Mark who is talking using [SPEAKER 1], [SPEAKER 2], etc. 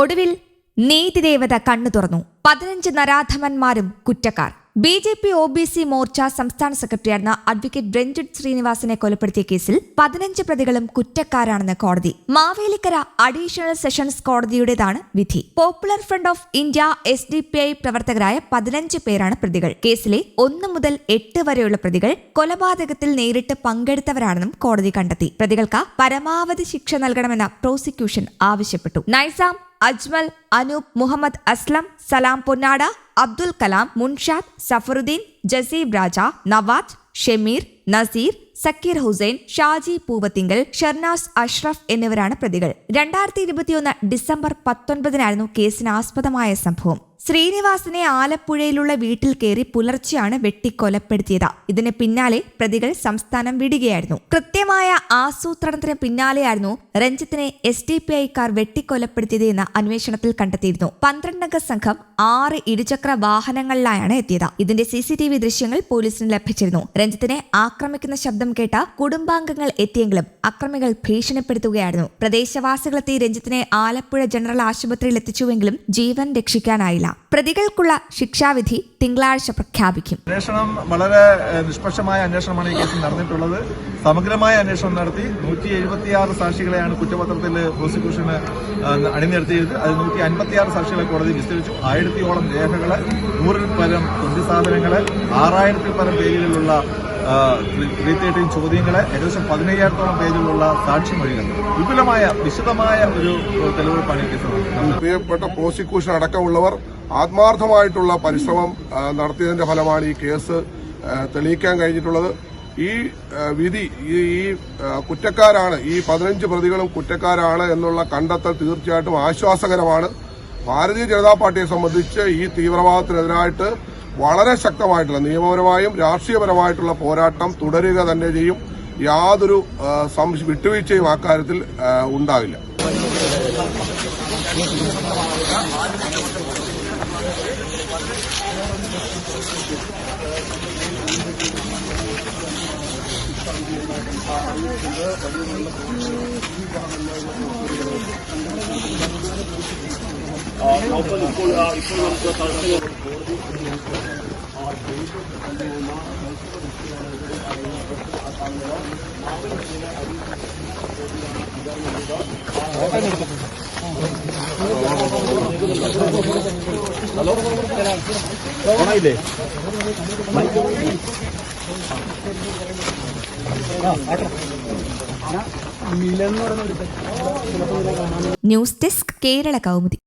[SPEAKER 1] ഒടുവിൽ നീതിദേവത കണ്ണു തുറന്നു. പതിനഞ്ച് നരാധമന്മാരും കുറ്റക്കാർ. B J P O B C Morcha സംസ്ഥാന സെക്രട്ടറിയായിരുന്ന അഡ്വക്കേറ്റ് രഞ്ജിത് ശ്രീനിവാസിനെ കൊലപ്പെടുത്തിയ കേസിൽ പതിനഞ്ച് പ്രതികളും കുറ്റക്കാരാണെന്ന് കോടതി. മാവേലിക്കര അഡീഷണൽ സെഷൻസ് കോടതിയുടേതാണ് വിധി. Popular front of India S D P I പ്രവർത്തകരായ പതിനഞ്ച് പേരാണ് പ്രതികൾ. കേസിലെ ഒന്ന് മുതൽ എട്ട് വരെയുള്ള പ്രതികൾ കൊലപാതകത്തിൽ നേരിട്ട് പങ്കെടുത്തവരാണെന്നും കോടതി കണ്ടെത്തി. പ്രതികൾക്ക് പരമാവധി ശിക്ഷ നൽകണമെന്ന പ്രോസിക്യൂഷൻ ആവശ്യപ്പെട്ടു. നൈസാം അജ്മൽ അനൂപ് മുഹമ്മദ് അസ്ലം സലാം പൊന്നാട അബ്ദുൽ കലാം മുൻഷാദ് സഫറുദ്ദീൻ ജസീബ് രാജ നവാസ് ഷെമീർ നസീർ സക്കീർ ഹുസൈൻ ഷാജി പൂവത്തിങ്കൽ ഷർനാസ് അഷ്റഫ് എന്നിവരാണ് പ്രതികൾ. രണ്ടായിരത്തി ഇരുപത്തിയൊന്ന് ഡിസംബർ പത്തൊൻപതിനായിരുന്നു കേസിന് ആസ്പദമായ സംഭവം. ശ്രീനിവാസനെ ആലപ്പുഴയിലുള്ള വീട്ടിൽ കയറി പുലർച്ചെയാണ് വെട്ടിക്കൊലപ്പെടുത്തിയത്. ഇതിന് പിന്നാലെ പ്രതികൾ സംസ്ഥാനം വിടുകയായിരുന്നു. കൃത്യമായ ആസൂത്രണത്തിന് പിന്നാലെയായിരുന്നു രഞ്ജിത്തിനെ എസ് ഡി പി ഐക്കാർ വെട്ടിക്കൊലപ്പെടുത്തിയത് എന്ന് അന്വേഷണത്തിൽ കണ്ടെത്തിയിരുന്നു. പന്ത്രണ്ടംഗ സംഘം ആറ് ഇരുചക്ര വാഹനങ്ങളിലായാണ് എത്തിയത്. ഇതിന്റെ സി സി ടി വി ദൃശ്യങ്ങൾ പോലീസിന് ലഭിച്ചിരുന്നു. രഞ്ജിത്തിനെ ആക്രമിക്കുന്ന ശബ്ദം കേട്ട കുടുംബാംഗങ്ങൾ എത്തിയെങ്കിലും അക്രമികൾ ഭീഷണിപ്പെടുത്തുകയായിരുന്നു. പ്രദേശവാസികളെത്തി രഞ്ജിത്തിനെ ആലപ്പുഴ ജനറൽ ആശുപത്രിയിൽ എത്തിച്ചുവെങ്കിലും ജീവൻ രക്ഷിക്കാനായില്ല. പ്രതികൾക്കുള്ള ശിക്ഷാവിധി തിങ്കളാഴ്ച പ്രഖ്യാപിക്കും.
[SPEAKER 2] അന്വേഷണം വളരെ നിഷ്പക്ഷമായ അന്വേഷണമാണ് ഈ കേസിൽ നടന്നിട്ടുള്ളത്. സമഗ്രമായ അന്വേഷണം നടത്തി നൂറ്റി എഴുപത്തിയാറ് സാക്ഷികളെയാണ് കുറ്റപത്രത്തിൽ പ്രോസിക്യൂഷന് അണിനിരത്തിയത്. അത് നൂറ്റി അൻപത്തിയാറ് സാക്ഷികളെ കോടതി വിസ്തരിച്ചു. ആയിരത്തിയോളം രേഖകൾ നൂറിൽ പരം തൊണ്ടി സാധനങ്ങൾ ആറായിരത്തിൽ പരം പേജുകളിലുള്ള ത്രീ തേർട്ടീൻ ചോദ്യങ്ങൾ ഏകദേശം പതിനയ്യായിരത്തോളം പേജിലുള്ള സാക്ഷിമൊഴികൾ. വിപുലമായ വിശദമായ ഒരു തെളിവെടുപ്പാണ് ഈ കേസ്
[SPEAKER 3] പ്രിയപ്പെട്ട പ്രോസിക്യൂഷൻ അടക്കമുള്ളവർ ആത്മാർത്ഥമായിട്ടുള്ള പരിശ്രമം നടത്തിയതിന്റെ ഫലമാണ് ഈ കേസ് തെളിയിക്കാൻ കഴിഞ്ഞിട്ടുള്ളത്. ഈ വിധി ഈ കുറ്റക്കാരാണ് ഈ പതിനഞ്ച് പ്രതികളും കുറ്റക്കാരാണ് എന്നുള്ള കണ്ടെത്തൽ തീർച്ചയായിട്ടും ആശ്വാസകരമാണ്. ഭാരതീയ ജനതാ പാർട്ടിയെ സംബന്ധിച്ച് ഈ തീവ്രവാദത്തിനെതിരായിട്ട് വളരെ ശക്തമായിട്ടുള്ള നിയമപരമായും രാഷ്ട്രീയപരമായിട്ടുള്ള പോരാട്ടം തുടരുക തന്നെ ചെയ്യും. യാതൊരു വിട്ടുവീഴ്ചയും അക്കാര്യത്തിൽ ఇప్పుడు ആ, ഉണ്ടാകില്ല
[SPEAKER 1] ന്യൂസ് ഡെസ്ക് കേരള കൗമുദി